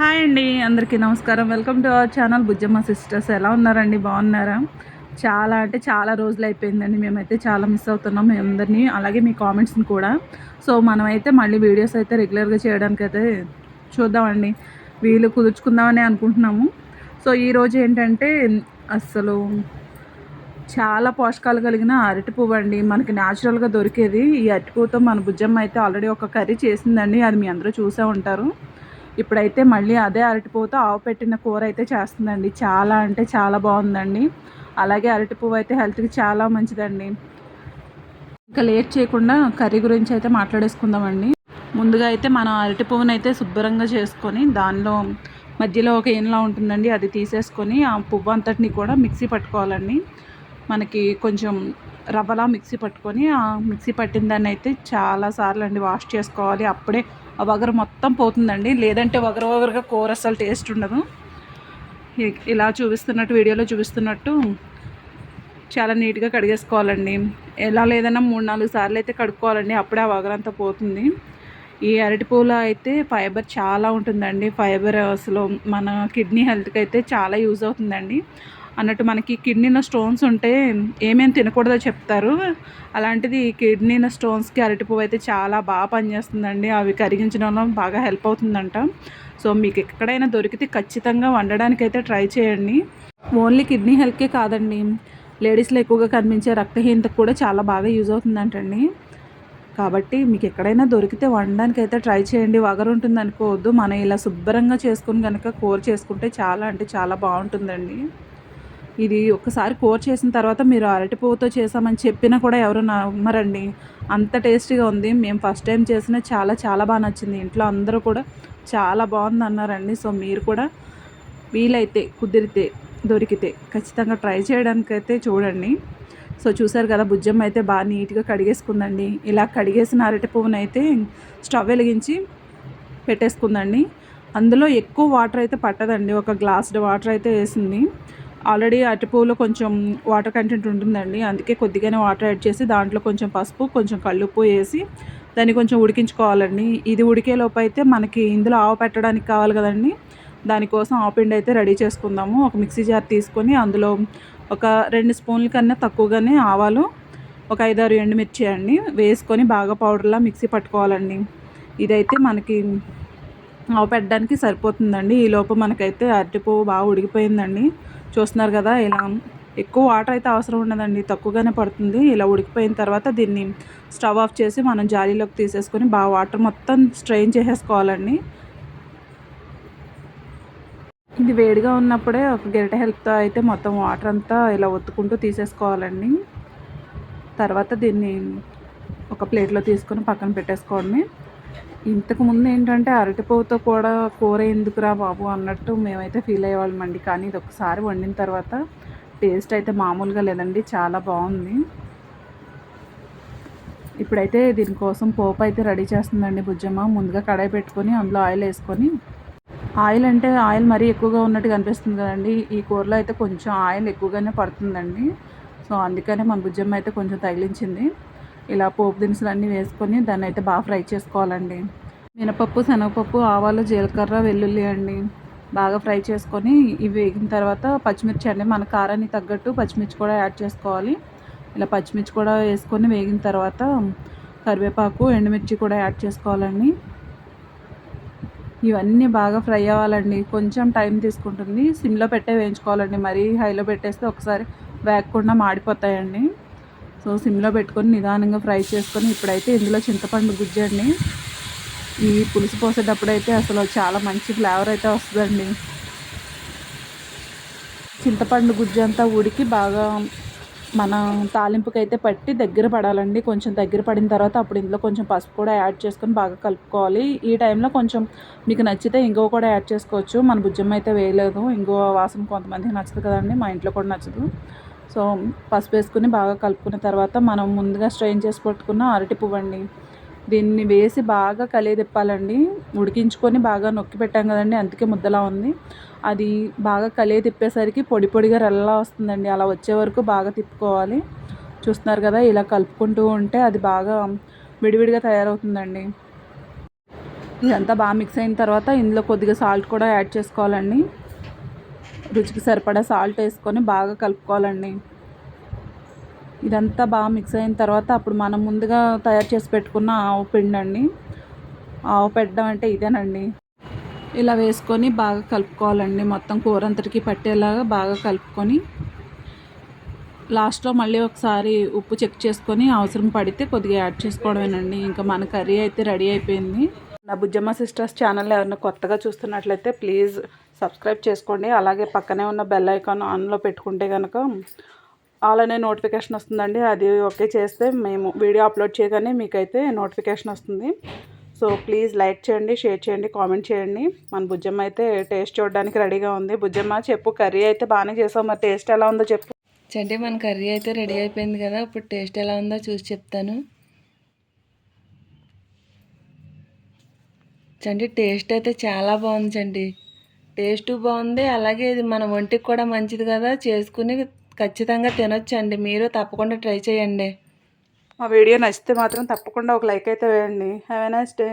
Hi అండి అందరికీ నమస్కారం. Welcome to our channel Bujjamma sisters. ఎలా ఉన్నారండి? బాగున్నారా? చాలా అంటే చాలా రోజులు అయిపోయిందండి. మేమైతే చాలా మిస్ అవుతున్నాం మీ అందరినీ అలాగే మీ కామెంట్స్ని కూడా. సో మనమైతే మళ్ళీ వీడియోస్ అయితే రెగ్యులర్గా చేయడానికి అయితే చూద్దామండి. వీలు కుదుర్చుకుందామని అనుకుంటున్నాము. సో ఈరోజు ఏంటంటే అసలు చాలా పోషకాలు కలిగిన అరటి పువ్వు అండి. మనకి న్యాచురల్గా దొరికేది. ఈ అరటి పువ్వుతో మన బుజ్జమ్మ అయితే ఆల్రెడీ ఒక కర్రీ చేసిందండి. అది మీ అందరూ చూసే ఉంటారు. ఇప్పుడైతే మళ్ళీ అదే అరటిపువ్వుతో ఆవు పెట్టిన కూర అయితే చేస్తుందండి. చాలా అంటే చాలా బాగుందండి. అలాగే అరటి పువ్వు అయితే హెల్త్కి చాలా మంచిదండి. ఇంకా లేట్ చేయకుండా కర్రీ గురించి అయితే మాట్లాడేసుకుందామండి. ముందుగా అయితే మనం అరటి పువ్వుని అయితే శుభ్రంగా చేసుకొని దానిలో మధ్యలో ఒక ఏంలా ఉంటుందండి. అది తీసేసుకొని ఆ పువ్వు అంతటిని కూడా మిక్సీ పట్టుకోవాలండి. మనకి కొంచెం రవ్వలా మిక్సీ పట్టుకొని ఆ మిక్సీ పట్టిన దాన్ని అయితే చాలాసార్లు అండి వాష్ చేసుకోవాలి. అప్పుడే ఆ వగరు మొత్తం పోతుందండి. లేదంటే వగరు వగరుగా కూర అసలు టేస్ట్ ఉండదు. ఇలా చూపిస్తున్నట్టు వీడియోలో చూపిస్తున్నట్టు చాలా నీట్గా కడిగేసుకోవాలండి. ఎలా లేదన్నా మూడు నాలుగు సార్లు అయితే కడుక్కోవాలండి. అప్పుడే ఆ వగరంతా పోతుంది. ఈ అరటి పూల అయితే ఫైబర్ చాలా ఉంటుందండి. ఫైబర్ అసలు మన కిడ్నీ హెల్త్కి అయితే చాలా యూజ్ అవుతుందండి. అన్నట్టు మనకి కిడ్నీలో స్టోన్స్ ఉంటే ఏమేమి తినకూడదో చెప్తారు. అలాంటిది కిడ్నీలో స్టోన్స్కి అరటిపువ్వు అయితే చాలా బాగా పనిచేస్తుందండి. అవి కరిగించడంలో బాగా హెల్ప్ అవుతుందంట. సో మీకు ఎక్కడైనా దొరికితే ఖచ్చితంగా వండడానికి అయితే ట్రై చేయండి. ఓన్లీ కిడ్నీ హెల్త్కే కాదండి. లేడీస్లో ఎక్కువగా కనిపించే రక్తహీనతకు కూడా చాలా బాగా యూజ్ అవుతుందంటండి. కాబట్టి మీకు ఎక్కడైనా దొరికితే వండడానికి అయితే ట్రై చేయండి. వగరు ఉంటుంది అనుకోవద్దు మనం ఇలా శుభ్రంగా చేసుకుని కనుక కూర చేసుకుంటే చాలా అంటే చాలా బాగుంటుందండి. ఇది ఒకసారి కూర చేసిన తర్వాత మీరు అరటి పువ్వుతో చేసామని చెప్పినా కూడా ఎవరు నమ్మరండి. అంత టేస్టీగా ఉంది. మేము ఫస్ట్ టైం చేసిన చాలా చాలా బాగా నచ్చింది. ఇంట్లో అందరూ కూడా చాలా బాగుంది అన్నారండి. సో మీరు కూడా వీలైతే కుదిరితే దొరికితే ఖచ్చితంగా ట్రై చేయడానికైతే చూడండి. సో చూసారు కదా బుజ్జమ్మ అయితే బాగా నీట్గా కడిగేసుకుందండి. ఇలా కడిగేసిన అరటి పువ్వునైతే అయితే స్టవ్ వెలిగించి పెట్టేసుకుందండి. అందులో ఎక్కువ వాటర్ అయితే పట్టదండి. ఒక గ్లాస్డ్ వాటర్ అయితే వేసింది. ఆల్రెడీ అరటిపువ్వులో కొంచెం వాటర్ కంటెంట్ ఉంటుందండి. అందుకే కొద్దిగానే వాటర్ యాడ్ చేసి దాంట్లో కొంచెం పసుపు కొంచెం కళ్ళుప్పు వేసి దాన్ని కొంచెం ఉడికించుకోవాలండి. ఇది ఉడికేలోపు అయితే మనకి ఇందులో ఆవు పెట్టడానికి కావాలి కదండి. దానికోసం ఆపిండి అయితే రెడీ చేసుకుందాము. ఒక మిక్సీ జార్ తీసుకొని అందులో ఒక రెండు స్పూన్ల కన్నా తక్కువగానే ఆవాలు ఒక ఐదారు ఎండుమిర్చి అండి వేసుకొని బాగా పౌడర్లా మిక్సీ పట్టుకోవాలండి. ఇదైతే మనకి ఆవు పెట్టడానికి సరిపోతుందండి. ఈ లోపు మనకైతే అరటిపువ్వు బాగా ఉడికిపోయిందండి. చూస్తున్నారు కదా ఇలా ఎక్కువ వాటర్ అయితే అవసరం ఉండదండి. తక్కువగానే పడుతుంది. ఇలా ఉడికిపోయిన తర్వాత దీన్ని స్టవ్ ఆఫ్ చేసి మనం జాలీలోకి తీసేసుకొని బాగా వాటర్ మొత్తం స్ట్రెయిన్ చేసేసుకోవాలండి. ఇది వేడిగా ఉన్నప్పుడే ఒక గెరిట హెల్ప్తో అయితే మొత్తం వాటర్ అంతా ఇలా ఒత్తుకుంటూ తీసేసుకోవాలండి. తర్వాత దీన్ని ఒక ప్లేట్లో తీసుకొని పక్కన పెట్టేసుకోండి. ఇంతకుముందు ఏంటంటే అరటిపువ్వుతో కూడా కూర ఎందుకురా బాబు అన్నట్టు మేమైతే ఫీల్ అయ్యేవాళ్ళమండి కానీ ఇది ఒకసారి వండిన తర్వాత టేస్ట్ అయితే మామూలుగా లేదండి చాలా బాగుంది. ఇప్పుడైతే దీనికోసం పోపు అయితే రెడీ చేస్తుందండి బుజ్జమ్మ. ముందుగా కడాయి పెట్టుకొని అందులో ఆయిల్ వేసుకొని. ఆయిల్ అంటే ఆయిల్ మరీ ఎక్కువగా ఉన్నట్టు కనిపిస్తుంది కదండి. ఈ కూరలో అయితే కొంచెం ఆయిల్ ఎక్కువగానే పడుతుందండి. సో అందుకనే మన బుజ్జమ్మ అయితే కొంచెం తగిలించింది. ఇలా పోపు దినుసులు అన్నీ వేసుకొని దాన్ని అయితే బాగా ఫ్రై చేసుకోవాలండి. మినపప్పు శనగపప్పు ఆవాలు జీలకర్ర వెల్లుల్లి అండి బాగా ఫ్రై చేసుకొని ఇవి వేగిన తర్వాత పచ్చిమిర్చి అండి. మన కారాన్ని తగ్గట్టు పచ్చిమిర్చి కూడా యాడ్ చేసుకోవాలి. ఇలా పచ్చిమిర్చి కూడా వేసుకొని వేగిన తర్వాత కరివేపాకు ఎండుమిర్చి కూడా యాడ్ చేసుకోవాలండి. ఇవన్నీ బాగా ఫ్రై అవ్వాలండి. కొంచెం టైం తీసుకుంటుంది. సిమ్లో పెట్టే వేయించుకోవాలండి. మరీ హైలో పెట్టేస్తే ఒకసారి వేగకుండా మాడిపోతాయండి. సో సిమ్లో పెట్టుకొని నిదానంగా ఫ్రై చేసుకొని ఇప్పుడైతే ఇందులో చింతపండు గుజ్జండి. ఈ పులుసు పోసేటప్పుడు అయితే అసలు చాలా మంచి ఫ్లేవర్ అయితే వస్తుందండి. చింతపండు గుజ్జు అంతా ఉడికి బాగా మన తాలింపుకి అయితే పట్టి దగ్గర పడాలండి. కొంచెం దగ్గర పడిన తర్వాత అప్పుడు ఇందులో కొంచెం పసుపు కూడా యాడ్ చేసుకొని బాగా కలుపుకోవాలి. ఈ టైంలో కొంచెం మీకు నచ్చితే ఇంకో కూడా యాడ్ చేసుకోవచ్చు. మన బుజ్జమ్మ అయితే వేయలేదు. ఇంకో వాసన కొంతమందికి నచ్చదు కదండి. మా ఇంట్లో కూడా నచ్చదు. సో పసుపు వేసుకుని బాగా కలుపుకున్న తర్వాత మనం ముందుగా స్ట్రెయిన్ చేసి పట్టుకున్న అరటి పువ్వండి. దీన్ని వేసి బాగా తిప్పాలండి. ఉడికించుకొని బాగా నొక్కి పెట్టాం కదండి అందుకే ముద్దలా ఉంది. అది బాగా కలియ తిప్పేసరికి పొడి పొడిగా రెల్లలా వస్తుందండి. అలా వచ్చే వరకు బాగా తిప్పుకోవాలి. చూస్తున్నారు కదా ఇలా కలుపుకుంటూ ఉంటే అది బాగా విడివిడిగా తయారవుతుందండి. ఇదంతా బాగా మిక్స్ అయిన తర్వాత ఇందులో కొద్దిగా సాల్ట్ కూడా యాడ్ చేసుకోవాలండి. రుచికి సరిపడా సాల్ట్ వేసుకొని బాగా కలుపుకోవాలండి. ఇదంతా బాగా మిక్స్ అయిన తర్వాత అప్పుడు మనం ముందుగా తయారు చేసి పెట్టుకున్న ఆవు పిండి అండి ఆవు పెట్టడం అంటే ఇదేనండి. ఇలా వేసుకొని బాగా కలుపుకోవాలండి. మొత్తం కూర అంతటికి పట్టేలాగా బాగా కలుపుకొని లాస్ట్లో మళ్ళీ ఒకసారి ఉప్పు చెక్ చేసుకొని అవసరం పడితే కొద్దిగా యాడ్ చేసుకోవడమేనండి. ఇంకా మన కర్రీ అయితే రెడీ అయిపోయింది. నా బుజ్జమ్మ సిస్టర్స్ ఛానల్ ఎవరైనా కొత్తగా చూస్తున్నట్లయితే ప్లీజ్ సబ్స్క్రైబ్ చేసుకోండి. అలాగే పక్కనే ఉన్న బెల్ ఐకాన్ ఆన్లో పెట్టుకుంటే కనుక ఆల్ అనే నోటిఫికేషన్ వస్తుందండి. అది ఓకే చేస్తే మేము వీడియో అప్లోడ్ చేయగానే మీకైతే నోటిఫికేషన్ వస్తుంది. సో ప్లీజ్ లైక్ చేయండి షేర్ చేయండి కామెంట్ చేయండి. మన బుజ్జమ్మ అయితే టేస్ట్ చూడడానికి రెడీగా ఉంది. బుజ్జమ్మ చెప్పు కర్రీ అయితే బాగానే చేసావు. మరి టేస్ట్ ఎలా ఉందో చెప్పు. చంటి మన కర్రీ అయితే రెడీ అయిపోయింది కదా. ఇప్పుడు టేస్ట్ ఎలా ఉందో చూసి చెప్తాను. చండి టేస్ట్ అయితే చాలా బాగుంది చండి. టేస్ట్ బాగుంది అలాగే ఇది మన ఒంటికి కూడా మంచిది కదా చేసుకుని ఖచ్చితంగా తినొచ్చండి మీరు తప్పకుండా ట్రై చేయండి. మా వీడియో నచ్చితే మాత్రం తప్పకుండా ఒక లైక్ అయితే వేయండి. Have a nice day